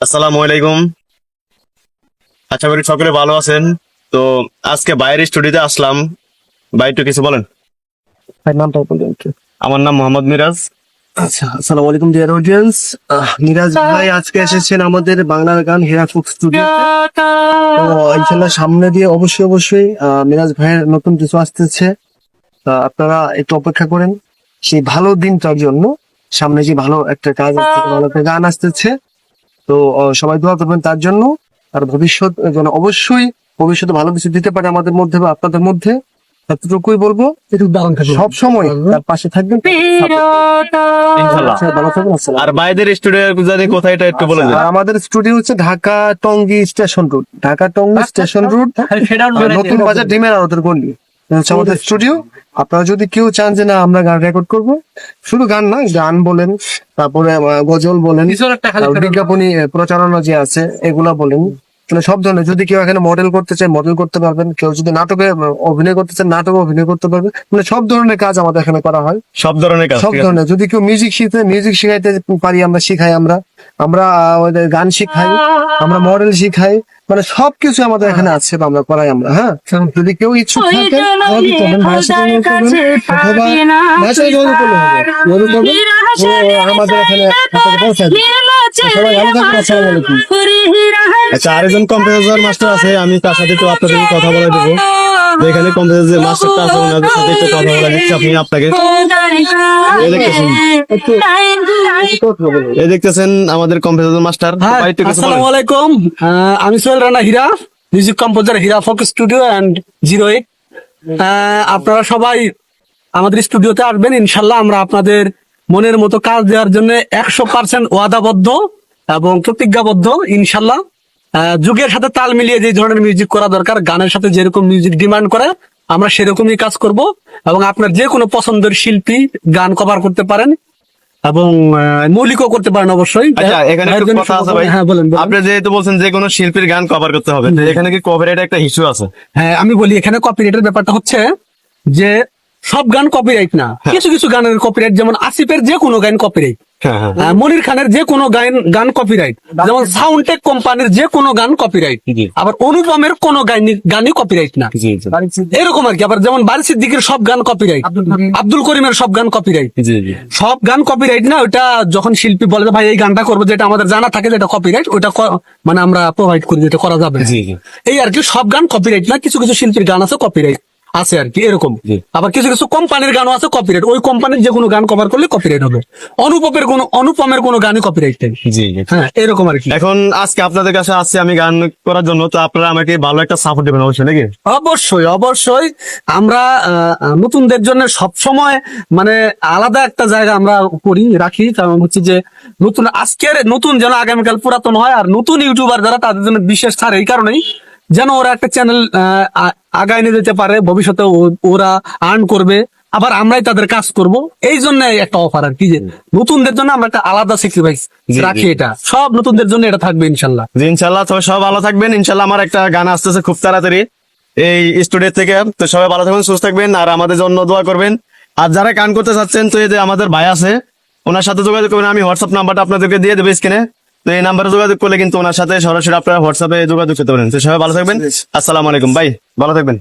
আসসালামু আলাইকুম। আশা করি সকলে ভালো আছেন। তো আজকে বাইরের স্টুডিওতে আসলাম। ভাই একটু কিছু বলেন। আমার নাম মোহাম্মদ মিরাজ। আচ্ছা আসসালামু আলাইকুম ডিয়ার অডিয়েন্স মিরাজ ভাই আজকে এসেছেন আমাদের বাংলার গান হেরাফুক স্টুডিও তো ইনশাল্লাহ সামনে দিয়ে অবশ্যই অবশ্যই আহ, মিরাজ ভাইয়ের নতুন কিছু আসতেছে। তা আপনারা একটু অপেক্ষা করেন। সেই ভালো দিনটার জন্য সামনে যে ভালো একটা কাজ আসতেছে ভালো একটা গান আসতেছে। তো সবাই দোয়া করবেন তার জন্য। আর ভবিষ্যৎ যেন অবশ্যই ভবিষ্যতে ভালো কিছু দিতে পারে আমাদের মধ্যে বা আপনাদের মধ্যে। এতটুকুই বলব। সব সময় তার পাশে থাকবেন। আচ্ছা, ভালো থাকবেন আসসালাম আর বাইরের স্টুডিও জানি কোথায় এটা একটু বলে আর আমাদের স্টুডিও হচ্ছে Dhaka Tongi station road. Dhaka Tongi station road. নতুন বাজার ডিমের আড়তের হচ্ছে আমাদের স্টুডিও। আপনারা যদি কেউ চান যে না আমরা গান রেকর্ড করব শুধু গান না গান বলেন তারপরে গজল বলেন বিজ্ঞাপনী প্রচারণা যে আছে এগুলা বলেন। মানে সব ধরনের যদি কেউ এখানে মডেল করতে চায় মডেল করতে পারবেন। কেউ যদি নাটকে অভিনয় করতে চায় নাটকে অভিনয় করতে পারবে। মানে সব ধরনের কাজ আমাদের এখানে করা হয়। সব ধরনের কাজ সব ধরনের। যদি কেউ মিউজিক শিখতে মিউজিক শিখাইতে পারি আমরা শিখাই আমরা। আমরা ওদের গান শিখাই আমরা মডেল শিখাই। মানে সবকিছু আমাদের এখানে আছে বা আমরা করাই আমরা হ্যাঁ? যদি কেউ ইচ্ছুক থাকে অথবা ভাইয়ের করলে হবে। করবেন। আমাদের এখানে আলাইকুম আচ্ছা আরেকজন কম্পিউটার মাস্টার আছে আমি তার সাথে একটু আপনাদের কথা বলে দেবো। এখানে কম্পিউটার যে মাস্টারটা আছে ওনাদের সাথে একটু কথা বলে দিচ্ছি আপনি আপনাকে। এই দেখতেছেন। আমাদের কম্পিউটার মাস্টার। আসসালামু আলাইকুম আমি Sohel Rana Hira music composer Hira folk studio and zero eight আপনারা সবাই আমাদের স্টুডিওতে আসবেন ইনশাল্লাহ আমরা আপনাদের মনের মতো কাজ দেওয়ার জন্য একশো পার্সেন্ট ওয়াদাবদ্ধ এবং প্রতিজ্ঞাবদ্ধ ইনশাল্লাহ। যুগের সাথে তাল মিলিয়ে যে ধরনের মিউজিক করা দরকার গানের সাথে যেরকম মিউজিক ডিমান্ড করে আমরা সেরকমই কাজ করব এবং আপনার যে কোনো পছন্দের শিল্পী গান কভার করতে পারেন এবং মৌলিকও করতে পারেন অবশ্যই। আচ্ছা এখানে ভাইয়ের একটু জন্য কথা আছে ভাই। হ্যাঁ বলেন। আপনি যেহেতু বলছেন যে কোনো শিল্পীর গান কভার করতে হবে এখানে কি কভারেট একটা ইস্যু আছে? হ্যাঁ আমি বলি এখানে কপিরাইটের ব্যাপারটা হচ্ছে যে সব গান কপিরাইট না। কিছু কিছু গানের কপিরাইট যেমন আসিফের যে কোনো গান কপিরাইট হ্যাঁ হ্যাঁ। মনির খানের যে কোনো গান গান কপিরাইট যেমন সাউন্ডটেক কোম্পানির যে কোনো গান কপিরাইট। আবার অনুপমের কোনো গান- গানই কপিরাইট না। এরকম আর কি। আবার যেমন বারি সিদ্দিকের সব গান কপিরাইট আব্দুল করিমের সব গান কপিরাইট সব গান কপিরাইট না ওটা যখন শিল্পী বলে যে, ভাই এই গানটা করব যেটা আমাদের জানা থাকে যেটা কপিরাইট ওটা মানে আমরা প্রোভাইড করি যেটা করা যাবে এই আর কি সব গান কপিরাইট না কিছু কিছু শিল্পীর গান আছে কপিরাইট আছে আর কি এরকম। আবার কিছু কিছু কোম্পানির গানও আছে কপিরাইট ওই কোম্পানির যে কোনো গান কভার করলে কপিরাইট হবে। অনুপমের কোনো অনুপমের কোনো গানই কপিরাইট নেই। জি হ্যাঁ এরকম আর কি। এখন আজকে আপনাদের কাছে আসছি আমি গান করার জন্য তো আপনারা আমাকে ভালো একটা সাপোর্ট দেবেন অবশ্যই নাকি? অবশ্যই অবশ্যই। আমরা নতুনদের জন্য সব সময় মানে আলাদা একটা জায়গা আমরা করি রাখি। কারণ হচ্ছে যে নতুন আজকের নতুন যেন আগামীকাল পুরাতন হয় আর নতুন ইউটিউবার যারা তাদের জন্য বিশেষ ছাড় এই কারণেই। যেন ওরা একটা চ্যানেল আগায় নিয়ে যেতে পারে ভবিষ্যতে ওরা আর্ন করবে আবার আমরাই তাদের কাজ করব। এই জন্য একটা অফার আর কি যে নতুনদের জন্য আমরা একটা আলাদা স্যাক্রিফাইস রাখি এটা। সব নতুনদের জন্য এটা থাকবে ইনশাল্লাহ। জি ইনশাল্লাহ তবে সবাই ভালো থাকবেন। ইনশাল্লাহ আমার একটা গান আসতেছে খুব তাড়াতাড়ি। এই স্টুডিও থেকে তো সবাই ভালো থাকবেন সুস্থ থাকবেন আর আমাদের জন্য দোয়া করবেন। আর যারা গান করতে চাচ্ছেন তো এই যে আমাদের ভাই আছে ওনার সাথে যোগাযোগ করবেন। আমি হোয়াটসঅ্যাপ নাম্বারটা আপনাদেরকে দিয়ে দেবো স্ক্রিনে তো এই নাম্বারে যোগাযোগ করলে কিন্তু ওনার সাথে সরাসরি আপনারা হোয়াটসঅ্যাপে যোগাযোগ করতে পারেন। তো সবাই ভালো থাকবেন। আসসালামু আলাইকুম। ভাই ভালো থাকবেন।